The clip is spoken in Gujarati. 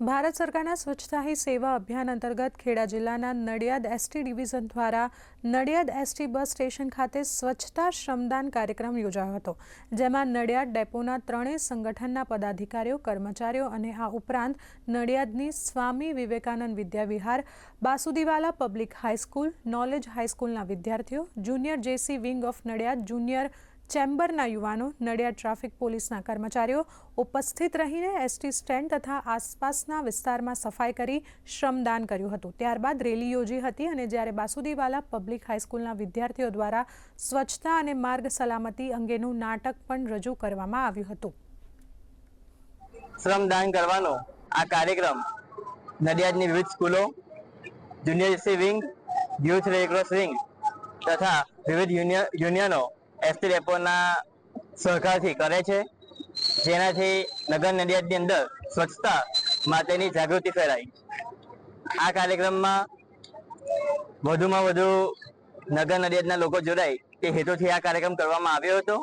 ભારત સરકારના સ્વચ્છતા હી સેવા અભિયાન અંતર્ગત ખેડા જિલ્લાના નડિયાદ એસટી ડિવિઝન દ્વારા નડિયાદ એસટી બસ સ્ટેશન ખાતે સ્વચ્છતા શ્રમદાન કાર્યક્રમ યોજાયો હતો, જેમાં નડિયાદ ડેપોના ત્રણેય સંગઠનના પદાધિકારીઓ, કર્મચારીઓ અને આ ઉપરાંત નડિયાદની Swami Vivekananda Vidyavihar, Basudiwala public high school knowledge હાઈસ્કૂલના વિદ્યાર્થીઓ, junior JC wing of Nadiad, junior ચેમ્બરના યુવાનો, નડિયાદ ટ્રાફિક પોલીસના કર્મચારીઓ ઉપસ્થિત રહીને એસટી સ્ટેન્ડ તથા આસપાસના વિસ્તારમાં સફાઈ કરી શ્રમદાન કર્યું હતું. ત્યારબાદ રેલી યોજી હતી અને જ્યારે બાસુદીવાલા પબ્લિક હાઈસ્કૂલના વિદ્યાર્થીઓ દ્વારા સ્વચ્છતા અને માર્ગ સલામતી અંગેનું નાટક પણ રજૂ કરવામાં આવ્યું હતું. શ્રમદાન કરવાનો આ કાર્યક્રમ નડિયાદની વિવિધ સ્કૂલો, junior wing youth red cross wing તથા વિવિધ યુનિયનો એસટી ડેપોના સહકારથી કરે છે, જેનાથી નગર નડિયાદની અંદર સ્વચ્છતા માટેની જાગૃતિ ફેલાઈ આ કાર્યક્રમમાં વધુમાં વધુ નગર નડિયાદના લોકો જોડાય તે હેતુથી આ કાર્યક્રમ કરવામાં આવ્યો હતો.